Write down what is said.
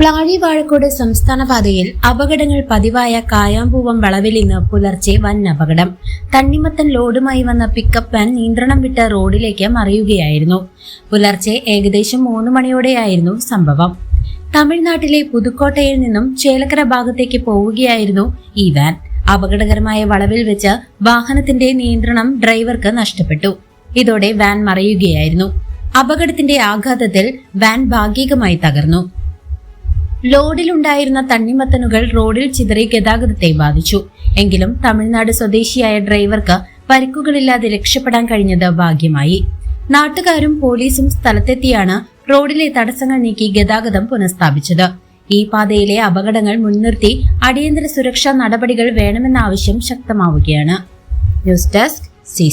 പ്ലാഴി വാഴക്കോട് സംസ്ഥാന പാതയിൽ അപകടങ്ങൾ പതിവായ കായാമ്പൂവം വളവിൽ ഇന്ന് പുലർച്ചെ വൻ അപകടം. തണ്ണിമത്തൻ ലോഡുമായി വന്ന പിക്കപ്പ് വാൻ നിയന്ത്രണം വിട്ട് റോഡിലേക്ക് മറിയുകയായിരുന്നു. പുലർച്ചെ ഏകദേശം മൂന്ന് മണിയോടെയായിരുന്നു സംഭവം. തമിഴ്നാട്ടിലെ പുതുക്കോട്ടയിൽ നിന്നും ചേലക്കര ഭാഗത്തേക്ക് പോവുകയായിരുന്നു ഈ വാൻ. അപകടകരമായ വളവിൽ വെച്ച് വാഹനത്തിന്റെ നിയന്ത്രണം ഡ്രൈവർക്ക് നഷ്ടപ്പെട്ടു. ഇതോടെ വാൻ മറിയുകയായിരുന്നു. അപകടത്തിന്റെ ആഘാതത്തിൽ വാൻ ഭാഗികമായി തകർന്നു. ലോഡിലുണ്ടായിരുന്ന തണ്ണിമത്തനുകൾ റോഡിൽ ചിതറി ഗതാഗതത്തെ ബാധിച്ചു. എങ്കിലും തമിഴ്നാട് സ്വദേശിയായ ഡ്രൈവർക്ക് പരിക്കുകളില്ലാതെ രക്ഷപ്പെടാൻ കഴിഞ്ഞത് ഭാഗ്യമായി. നാട്ടുകാരും പോലീസും സ്ഥലത്തെത്തിയാണ് റോഡിലെ തടസ്സങ്ങൾ നീക്കി ഗതാഗതം പുനഃസ്ഥാപിച്ചത്. ഈ പാതയിലെ അപകടങ്ങൾ മുൻനിർത്തി അടിയന്തര സുരക്ഷാ നടപടികൾ വേണമെന്ന ആവശ്യം ശക്തമാവുകയാണ്. News desk C